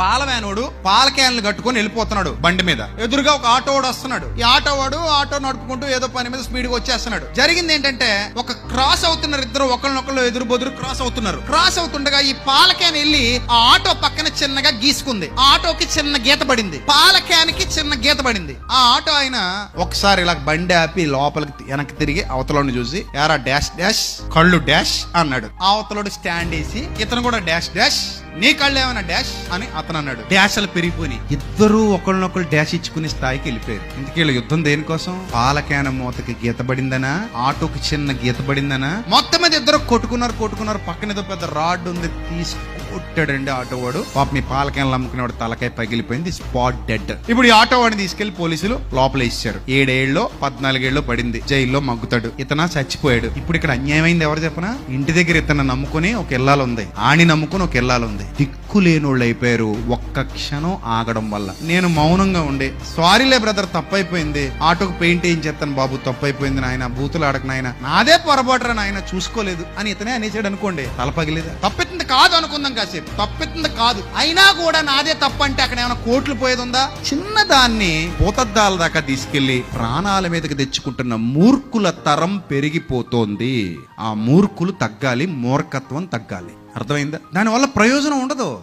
పాలవేనుడు వ్యానోడు పాల క్యాన్లు కట్టుకొని వెళ్ళిపోతున్నాడు బండి మీద. ఎదురుగా ఒక ఆటో వాడు వస్తున్నాడు. ఈ ఆటో వాడు ఆటో నడుపుకుంటూ ఏదో పని మీద స్పీడ్గా వచ్చేస్తున్నాడు. జరిగింది ఏంటంటే ఒక క్రాస్ అవుతున్నారు ఇద్దరు ఒకళ్ళనొకళ్ళు ఎదురు బొదురు క్రాస్ అవుతున్నారు. క్రాస్ అవుతుండగా ఈ పాల క్యాన్ వెళ్ళి ఆ ఆటో పక్కన చిన్నగా గీసుకుంది. ఆ ఆటోకి చిన్న గీత పడింది. పాల క్యాన్కి చిన్న గీత పడింది. ఆ ఆటో ఆయన ఒకసారి ఇలా బండి ఆపి లోపలికి వెనక్కి తిరిగి అవతలని చూసి ఎరా డాష్ డాష్ కళ్ళు డాష్ అన్నాడు. అవతలోడు స్టాండ్ వేసి ఇతను కూడా డాష్ డాష్ నీ కళ్ళు ఏమైనా డాష్? అని అతను అన్నాడు డాష్లు పెరిగిపోయి ఇద్దరు ఒకళ్ళనొకళ్ళు డాష్ ఇచ్చుకునే స్థాయికి వెళ్ళిపోయారు. ఇందుకే యుద్ధం దేనికోసం? పాల క్యాన మూతకి గీత పడిందనా? ఆటోకి చిన్న గీత పడిందనా? మొత్తం మీద ఇద్దరు కొట్టుకున్నారు కొట్టుకున్నారు. పక్కన ఏదో పెద్ద రాడ్ ఉంది తీసి కొట్టాడండి ఆటో వాడు పాప మీ పాల అమ్ముకునేవాడు తలకాయ పగిలిపోయింది స్పాట్ డెడ్. ఇప్పుడు ఈ ఆటో వాడిని తీసుకెళ్ళి పోలీసులు లోపల ఇచ్చారు. ఏడేళ్ళలో పద్నాలుగేళ్ళు పడింది. జైల్లో మగ్గుతాడు. ఇతన చచ్చిపోయాడు. ఇప్పుడు ఇక్కడ అన్యాయమైంది ఎవరు చెప్పనా? ఇంటి దగ్గర ఇతను నమ్ముకుని ఒక ఇల్లాలు ఉంది. ఆని నమ్ముకుని ఒక ఇల్లాలు ఉంది. దిక్కు లేనోళ్ళు అయిపోయారు. ఒక్క క్షణం ఆగడం వల్ల. నేను మౌనంగా ఉండే సారీలే బ్రదర్ తప్పైపోయింది. ఆటోకు పెయింట్ ఏం చేస్తాను బాబు? తప్పైపోయింది నాయన. బూతులు ఆడక నాయన. నాదే పొరపాటురా నాయన. చూసుకోలేదు. అని ఇతనే అనేసాడు అనుకోండి. తల పగిలేదు? తప్పెత్తింది కాదు అనుకుందాం కాసేపు. తప్పెత్తింది కాదు. అయినా కూడా నాదే తప్పు అంటే అక్కడ ఏమైనా కోట్లు పోయేది ఉందా చిన్న దాన్ని భూతద్దాల దాకా తీసుకెళ్ళి ప్రాణాల మీదకి తెచ్చుకుంటున్న మూర్ఖుల తరం పెరిగిపోతోంది. ఆ మూర్ఖులు తగ్గాలి మూర్ఖత్వం తగ్గాలి. అర్థమైందా? దానివల్ల ప్రయోజనం ఉండదు.